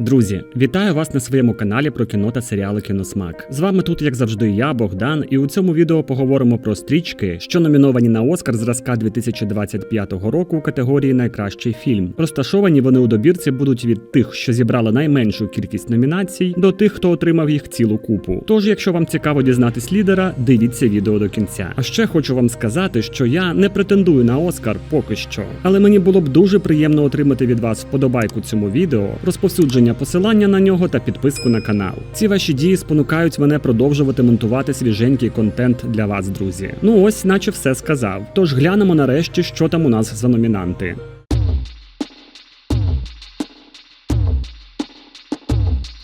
Друзі, вітаю вас на своєму каналі про кіно та серіали Кіносмак. З вами тут, як завжди, я, Богдан, і у цьому відео поговоримо про стрічки, що номіновані на Оскар зразка 2025 року у категорії Найкращий фільм. Розташовані вони у добірці будуть від тих, що зібрали найменшу кількість номінацій, до тих, хто отримав їх цілу купу. Тож, якщо вам цікаво дізнатись лідера, дивіться відео до кінця. А ще хочу вам сказати, що я не претендую на Оскар поки що, але мені було б дуже приємно отримати від вас вподобайку цьому відео, розповсюдження посилання на нього та підписку на канал. Ці ваші дії спонукають мене продовжувати монтувати свіженький контент для вас, друзі. Ну ось, наче все сказав. Тож глянемо нарешті, що там у нас за номінанти.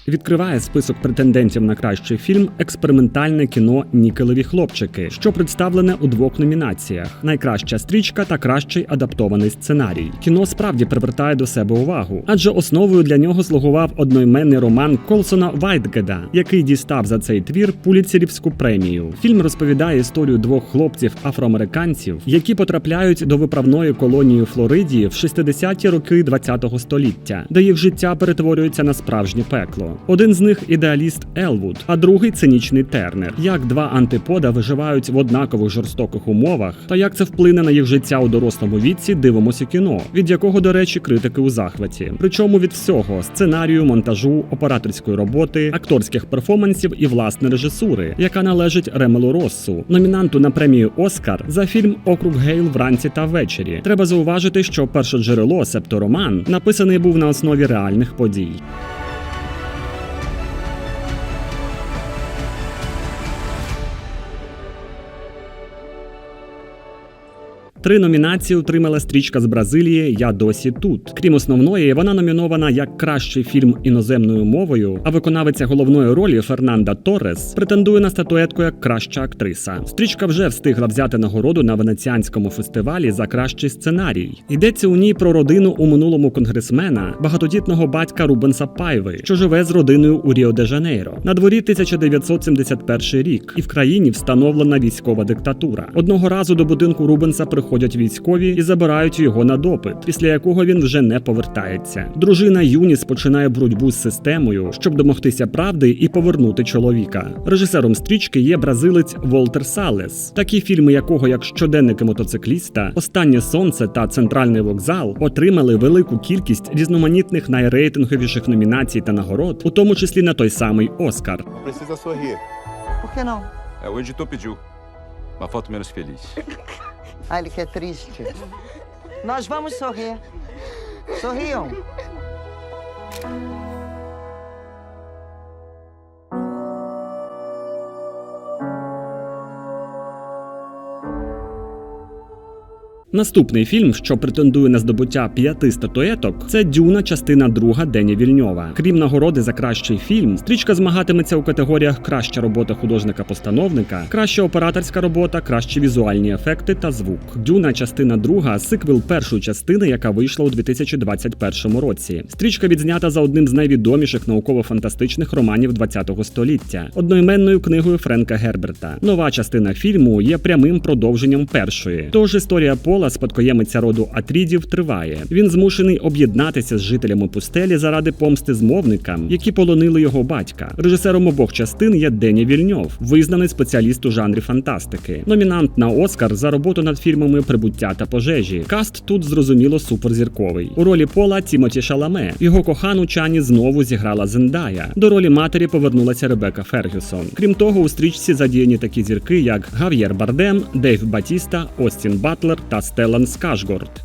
Відкриває список претендентів на кращий фільм експериментальне кіно Нікелеві хлопчики, що представлене у двох номінаціях: найкраща стрічка та кращий адаптований сценарій. Кіно справді привертає до себе увагу, адже основою для нього слугував одноіменний роман Колсона Вайтгеда, який дістав за цей твір пуліцерівську премію. Фільм розповідає історію двох хлопців афроамериканців, які потрапляють до виправної колонії у Флориді в 60-ті роки ХХ століття, де їх життя перетворюється на справжнє пекло. Один з них ідеаліст Елвуд, а другий цинічний Тернер. Як два антипода виживають в однакових жорстоких умовах, та як це вплине на їх життя у дорослому віці, дивимося кіно, від якого, до речі, критики у захваті. Причому від всього сценарію, монтажу, операторської роботи, акторських перформансів і власне режисури, яка належить Ремелу Россу, номінанту на премію Оскар за фільм Округ Гейл вранці та ввечері. Треба зауважити, що перше джерело, себто роман, написаний був на основі реальних подій. Три номінації отримала стрічка з Бразилії Я досі тут. Крім основної, вона номінована як кращий фільм іноземною мовою, а виконавиця головної ролі Фернанда Торрес претендує на статуетку як краща актриса. Стрічка вже встигла взяти нагороду на венеціанському фестивалі за кращий сценарій. Йдеться у ній про родину у минулому конгресмена, багатодітного батька Рубенса Пайви, що живе з родиною у Ріо де Жанейро. На дворі 1971 рік, і в країні встановлена військова диктатура. Одного разу до будинку Рубенса приходять військові і забирають його на допит, після якого він вже не повертається. Дружина Юніс починає боротьбу з системою, щоб домогтися правди і повернути чоловіка. Режисером стрічки є бразилець Волтер Салес. Такі фільми, якого як щоденники мотоцикліста, Останнє сонце та центральний вокзал отримали велику кількість різноманітних найрейтинговіших номінацій та нагород, у тому числі на той самий Оскар. Precisa sorrir. Por que não? É, o editor pediu. Uma foto menos feliz. Ah, ele quer triste. Nós vamos sorrir. Sorriam. Наступний фільм, що претендує на здобуття п'яти статуеток, це Дюна, частина друга Дені Вільньова. Крім нагороди за кращий фільм, стрічка змагатиметься у категоріях Краща робота художника-постановника, краща операторська робота, кращі візуальні ефекти та звук. Дюна, частина друга, сиквел першої частини, яка вийшла у 2021 році. Стрічка відзнята за одним з найвідоміших науково-фантастичних романів ХХ століття, одноіменною книгою Френка Герберта. Нова частина фільму є прямим продовженням першої. Тож історія Пола, спадкоємиця роду Атрідів, триває. Він змушений об'єднатися з жителями пустелі заради помсти змовникам, які полонили його батька. Режисером обох частин є Дені Вільньов, визнаний спеціаліст у жанрі фантастики. Номінант на Оскар за роботу над фільмами Прибуття та пожежі. Каст тут зрозуміло суперзірковий. У ролі Пола Тімоті Шаламе. Його кохану Чані знову зіграла Зендая. До ролі матері повернулася Ребека Фергюсон. Крім того, у стрічці задіяні такі зірки, як Гав'єр Бардем, Дейв Батіста, Остін Батлер та Стеллан Скашгорд.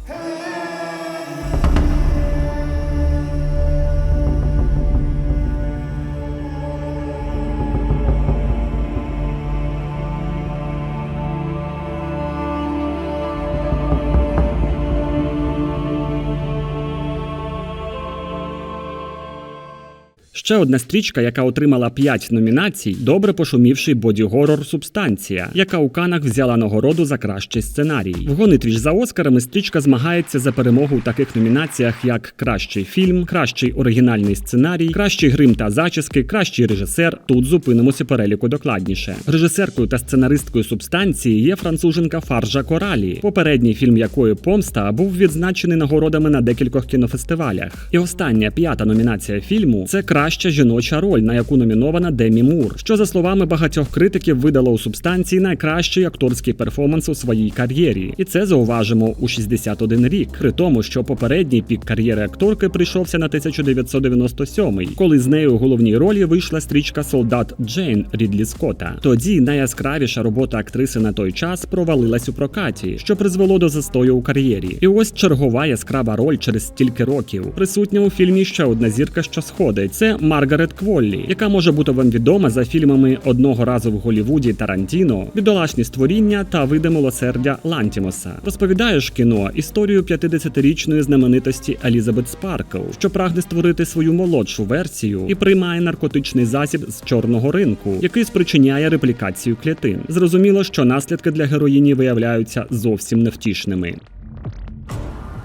Ще одна стрічка, яка отримала 5 номінацій, добре пошумівший боді-горор Субстанція, яка у Канах взяла нагороду за кращий сценарій. В гонитві за Оскарами стрічка змагається за перемогу у таких номінаціях, як кращий фільм, кращий оригінальний сценарій, кращий грим та зачіски, кращий режисер. Тут зупинимося переліку докладніше. Режисеркою та сценаристкою субстанції є француженка Фаржа Коралі, попередній фільм якої помста був відзначений нагородами на декількох кінофестивалях. І остання п'ята номінація фільму це краща жіноча роль, на яку номінована Демі Мур, що за словами багатьох критиків видало у субстанції найкращий акторський перформанс у своїй кар'єрі. І це зауважимо у 61 рік, при тому, що попередній пік кар'єри акторки прийшовся на 1997, коли з нею у головній ролі вийшла стрічка Солдат Джейн Рідлі Скотта. Тоді найяскравіша робота актриси на той час провалилась у прокаті, що призвело до застою у кар'єрі. І ось чергова яскрава роль через стільки років. Присутня у фільмі ще одна зірка, що сходить. Це Маргарет Кволлі, яка може бути вам відома за фільмами одного разу в Голівуді Тарантіно, бідолашні створіння та види милосердя Лантімоса. Розповідає ж кіно історію 50-річної знаменитості Елізабет Спаркл, що прагне створити свою молодшу версію і приймає наркотичний засіб з чорного ринку, який спричиняє реплікацію клітин. Зрозуміло, що наслідки для героїні виявляються зовсім невтішними.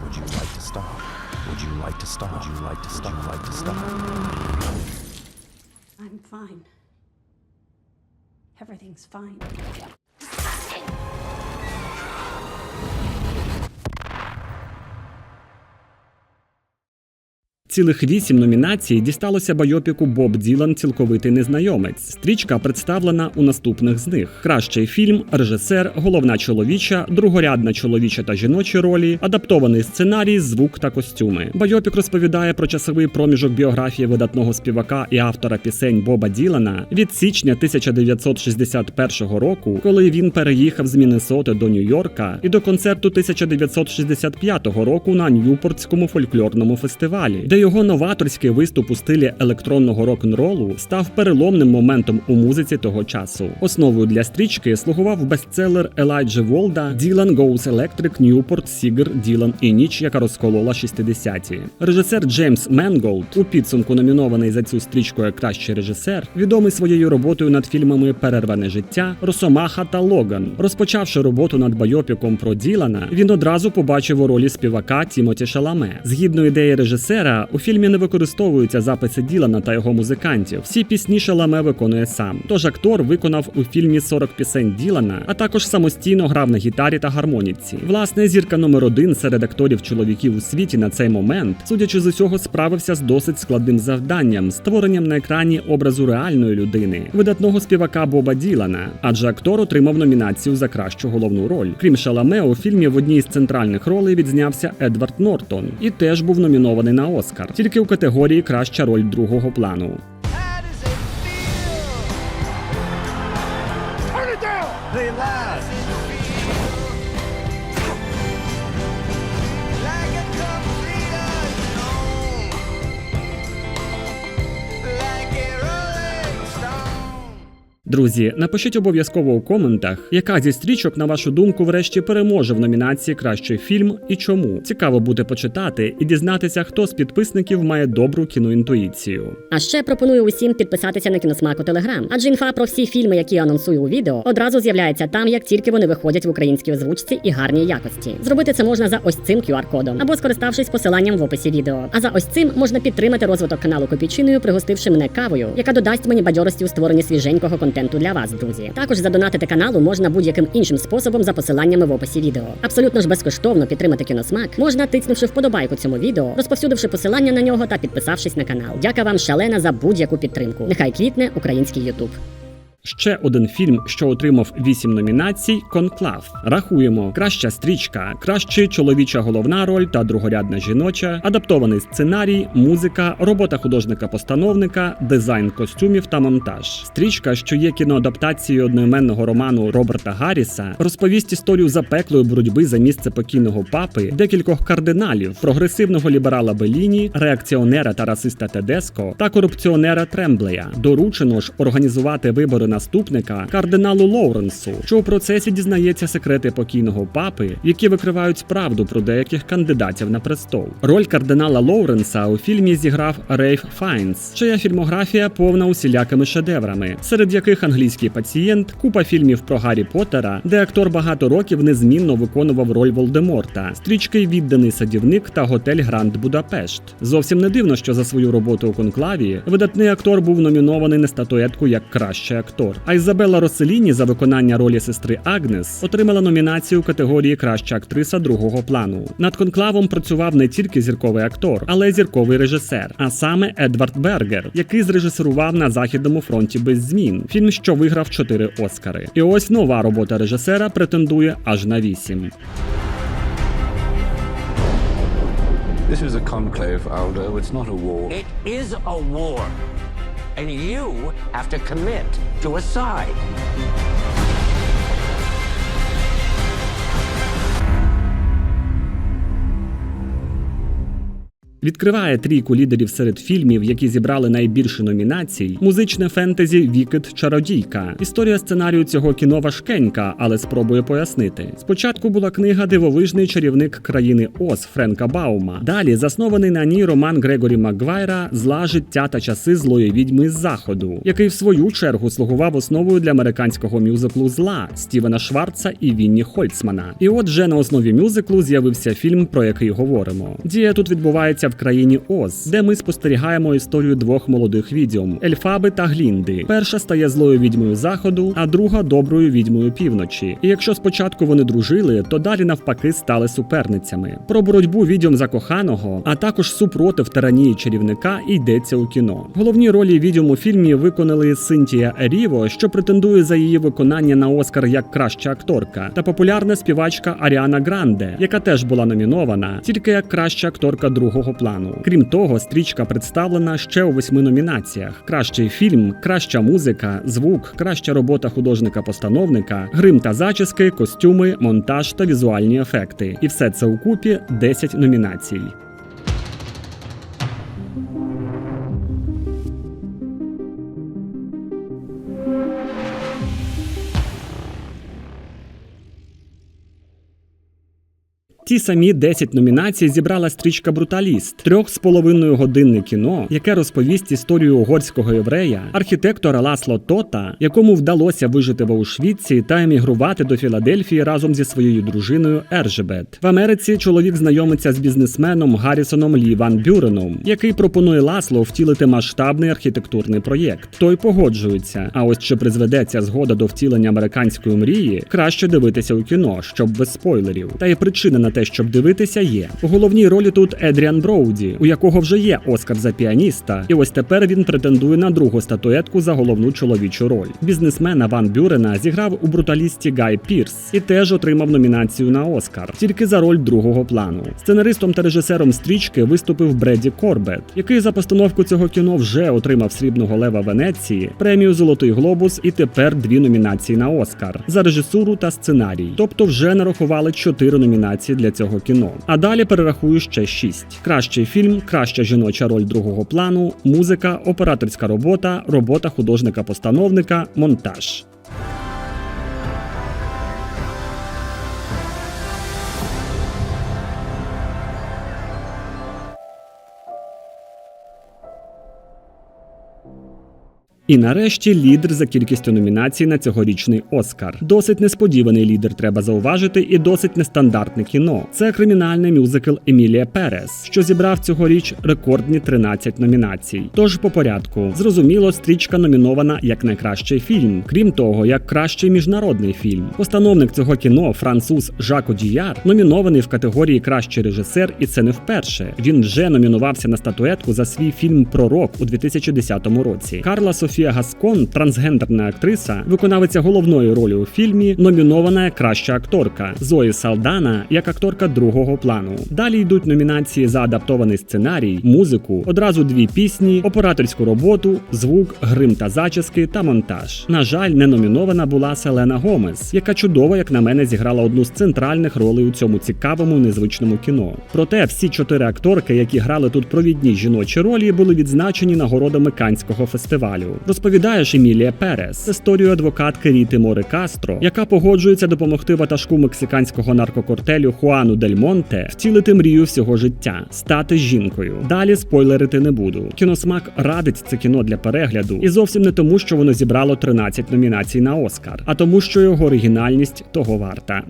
Would you like to stop? Would you like to stop? Would you like to stop? Would you like to stop? Fine. Everything's fine. Цілих вісім номінацій дісталося байопіку Боб Ділан Цілковитий незнайомець. Стрічка представлена у наступних з них: кращий фільм, режисер, головна чоловіча, другорядна чоловіча та жіночі ролі, адаптований сценарій, звук та костюми. Байопік розповідає про часовий проміжок біографії видатного співака і автора пісень Боба Ділана від січня 1961 року, коли він переїхав з Міннесоти до Нью-Йорка, і до концерту 1965 року на Ньюпортському фольклорному фестивалі, де його новаторський виступ у стилі електронного рок-н-ролу став переломним моментом у музиці того часу. Основою для стрічки слугував бестселер Елайджі Волда Ділан Goes Electric Newport Сігер Ділан і ніч, яка розколола 60-ті. Режисер Джеймс Менголд, у підсумку номінований за цю стрічку як кращий режисер, відомий своєю роботою над фільмами Перерване життя, Росомаха та Логан. Розпочавши роботу над байопіком про Ділана, він одразу побачив у ролі співака Тімоті Шаламе. Згідно ідеї режисера, у фільмі не використовуються записи Ділана та його музикантів. Всі пісні Шаламе виконує сам. Тож актор виконав у фільмі 40 пісень Ділана, а також самостійно грав на гітарі та гармоніці. Власне, зірка номер один серед акторів чоловіків у світі на цей момент, судячи з усього, справився з досить складним завданням створенням на екрані образу реальної людини, видатного співака Боба Ділана, адже актор отримав номінацію за кращу головну роль. Крім Шаламе, у фільмі в одній з центральних ролей відзнявся Едвард Нортон і теж був номінований на Оскар, тільки у категорії Краща роль другого плану. Друзі, напишіть обов'язково у коментах, яка зі стрічок, на вашу думку, врешті переможе в номінації Кращий фільм і чому. Цікаво буде почитати і дізнатися, хто з підписників має добру кіноінтуїцію. А ще пропоную усім підписатися на кіносмаку Телеграм, адже інфа про всі фільми, які анонсую у відео, одразу з'являється там, як тільки вони виходять в українській озвучці і гарній якості. Зробити це можна за ось цим QR-кодом або скориставшись посиланням в описі відео. А за ось цим можна підтримати розвиток каналу Копійчиною, пригостивши мене кавою, яка додасть мені бадьорості у створенні свіженького контенту для вас, друзі. Також задонатити каналу можна будь-яким іншим способом за посиланнями в описі відео. Абсолютно ж безкоштовно підтримати кіносмак можна тиснувши вподобайку цьому відео, розповсюдивши посилання на нього та підписавшись на канал. Дяка вам шалена за будь-яку підтримку. Нехай квітне український Ютуб. Ще один фільм, що отримав 8 номінацій Конклав. Рахуємо: краща стрічка, краща чоловіча головна роль та другорядна жіноча, адаптований сценарій, музика, робота художника-постановника, дизайн костюмів та монтаж. Стрічка, що є кіноадаптацією одноіменного роману Роберта Гарріса, розповість історію запеклої боротьби за місце покійного папи, декількох кардиналів, прогресивного ліберала Беліні, реакціонера та расиста Тедеско та корупціонера Тремблея. Доручено ж організувати вибори наступника кардиналу Лоуренсу, що у процесі дізнається секрети покійного папи, які викривають правду про деяких кандидатів на престол. Роль кардинала Лоуренса у фільмі зіграв Рейф Файнс, чия фільмографія повна усілякими шедеврами, серед яких англійський пацієнт, купа фільмів про Гаррі Поттера, де актор багато років незмінно виконував роль Волдеморта, стрічки Відданий садівник та готель Гранд Будапешт. Зовсім не дивно, що за свою роботу у конклаві видатний актор був номінований на статуетку як кращий актор. А Ізабелла Роселіні за виконання ролі сестри Агнес отримала номінацію у категорії Краща актриса другого плану. Над конклавом працював не тільки зірковий актор, але й зірковий режисер, а саме Едвард Бергер, який зрежисерував на західному фронті без змін. Фільм, що виграв 4 Оскари. І ось нова робота режисера претендує аж на 8. This is a conclave, Aldo. It's not a war. It is a war. And you have to commit to a side. Відкриває трійку лідерів серед фільмів, які зібрали найбільше номінацій. Музичне фентезі Вікет Чародійка. Історія сценарію цього кіно важкенька, але спробує пояснити. Спочатку була книга Дивовижний чарівник країни Оз Френка Баума. Далі заснований на ній роман Грегорі Макгвайра Зла життя та часи злої відьми з заходу, який в свою чергу слугував основою для американського мюзиклу Зла Стівена Шварца і Вінні Хольцмана. І от вже на основі мюзиклу з'явився фільм, про який говоримо. Дія тут відбувається в країні Оз, де ми спостерігаємо історію двох молодих відьом Ельфаби та Глінди. Перша стає злою відьмою заходу, а друга доброю відьмою півночі. І якщо спочатку вони дружили, то далі навпаки стали суперницями. Про боротьбу відьом за коханого, а також супротив тиранії чарівника йдеться у кіно. Головні ролі відьом у фільмі виконали Синтія Еріво, що претендує за її виконання на Оскар як краща акторка, та популярна співачка Аріана Гранде, яка теж була номінована, тільки як краща акторка другого плану. Крім того, стрічка представлена ще у восьми номінаціях: кращий фільм, краща музика, звук, краща робота художника-постановника, грим та зачіски, костюми, монтаж та візуальні ефекти. І все це у купі 10 номінацій. Ті самі 10 номінацій зібрала стрічка Бруталіст, трьох з половиною годинне кіно, яке розповість історію угорського єврея, архітектора Ласло Тота, якому вдалося вижити в Аушвіці та емігрувати до Філадельфії разом зі своєю дружиною Ержебет. В Америці чоловік знайомиться з бізнесменом Гаррісоном Лі Ван Бюреном, який пропонує Ласло втілити масштабний архітектурний проєкт. Той погоджується. А ось чи призведеться згода до втілення американської мрії, краще дивитися у кіно, щоб без спойлерів. Та й причина на те, щоб дивитися, є. У головній ролі тут Едріан Броуді, у якого вже є Оскар за піаніста, і ось тепер він претендує на другу статуетку за головну чоловічу роль. Бізнесмена Ван Бюрена зіграв у бруталісті Гай Пірс і теж отримав номінацію на Оскар, тільки за роль другого плану. Сценаристом та режисером стрічки виступив Бреді Корбет, який за постановку цього кіно вже отримав срібного лева Венеції, премію Золотий глобус і тепер дві номінації на Оскар за режисуру та сценарій. Тобто вже нарахували чотири номінації для цього кіно. А далі перерахую ще шість: кращий фільм, краща жіноча роль другого плану, музика, операторська робота, робота художника-постановника, монтаж. І нарешті лідер за кількістю номінацій на цьогорічний Оскар. Досить несподіваний лідер, треба зауважити, і досить нестандартне кіно. Це кримінальний мюзикл Емілія Перес, що зібрав цьогоріч рекордні 13 номінацій. Тож по порядку, зрозуміло, стрічка номінована як найкращий фільм, крім того, як кращий міжнародний фільм. Постановник цього кіно, француз Жак Одіяр, номінований в категорії Кращий режисер, і це не вперше. Він вже номінувався на статуетку за свій фільм Пророк у 2010 році. Карла Софія Гаскон, трансгендерна актриса, виконавиця головної ролі у фільмі, номінована як краща акторка. Зої Салдана як акторка другого плану. Далі йдуть номінації за адаптований сценарій, музику, одразу дві пісні, операторську роботу, звук, грим та зачіски та монтаж. На жаль, не номінована була Селена Гомес, яка чудово, як на мене, зіграла одну з центральних ролей у цьому цікавому незвичному кіно. Проте всі чотири акторки, які грали тут провідні жіночі ролі, були відзначені нагородами Канського фестивалю. Розповідаєш Емілія Перес історію адвокатки Ріти Мори Кастро, яка погоджується допомогти ватажку мексиканського наркокортелю Хуану Дель Монте втілити мрію всього життя стати жінкою. Далі спойлерити не буду. Кіносмак радить це кіно для перегляду, і зовсім не тому, що воно зібрало 13 номінацій на Оскар, а тому, що його оригінальність того варта.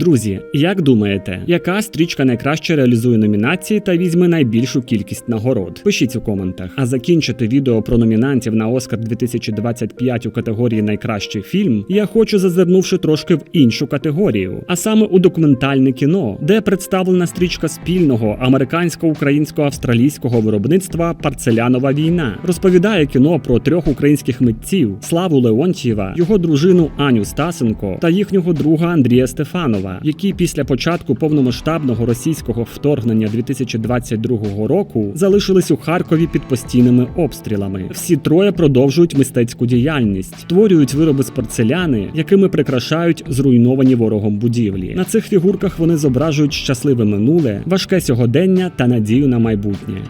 Друзі, як думаєте, яка стрічка найкраще реалізує номінації та візьме найбільшу кількість нагород? Пишіть у коментах. А закінчити відео про номінантів на Оскар 2025 у категорії Найкращий фільм я хочу зазирнувши трошки в іншу категорію, а саме у документальне кіно, де представлена стрічка спільного американсько-українсько-австралійського виробництва Парцелянова війна. Розповідає кіно про трьох українських митців Славу Леонтьєва, його дружину Аню Стасенко та їхнього друга Андрія Стефанова, які після початку повномасштабного російського вторгнення 2022 року залишились у Харкові під постійними обстрілами. Всі троє продовжують мистецьку діяльність, створюють вироби з порцеляни, якими прикрашають зруйновані ворогом будівлі. На цих фігурках вони зображують щасливе минуле, важке сьогодення та надію на майбутнє.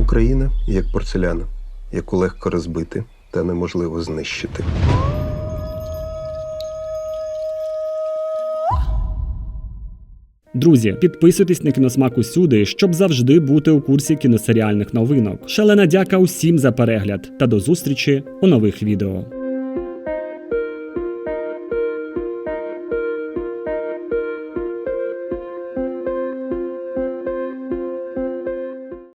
Україна як порцеляна, яку легко розбити та неможливо знищити. Друзі, підписуйтесь на кіносмак усюди, щоб завжди бути у курсі кіносеріальних новинок. Шалена дяка усім за перегляд та до зустрічі у нових відео.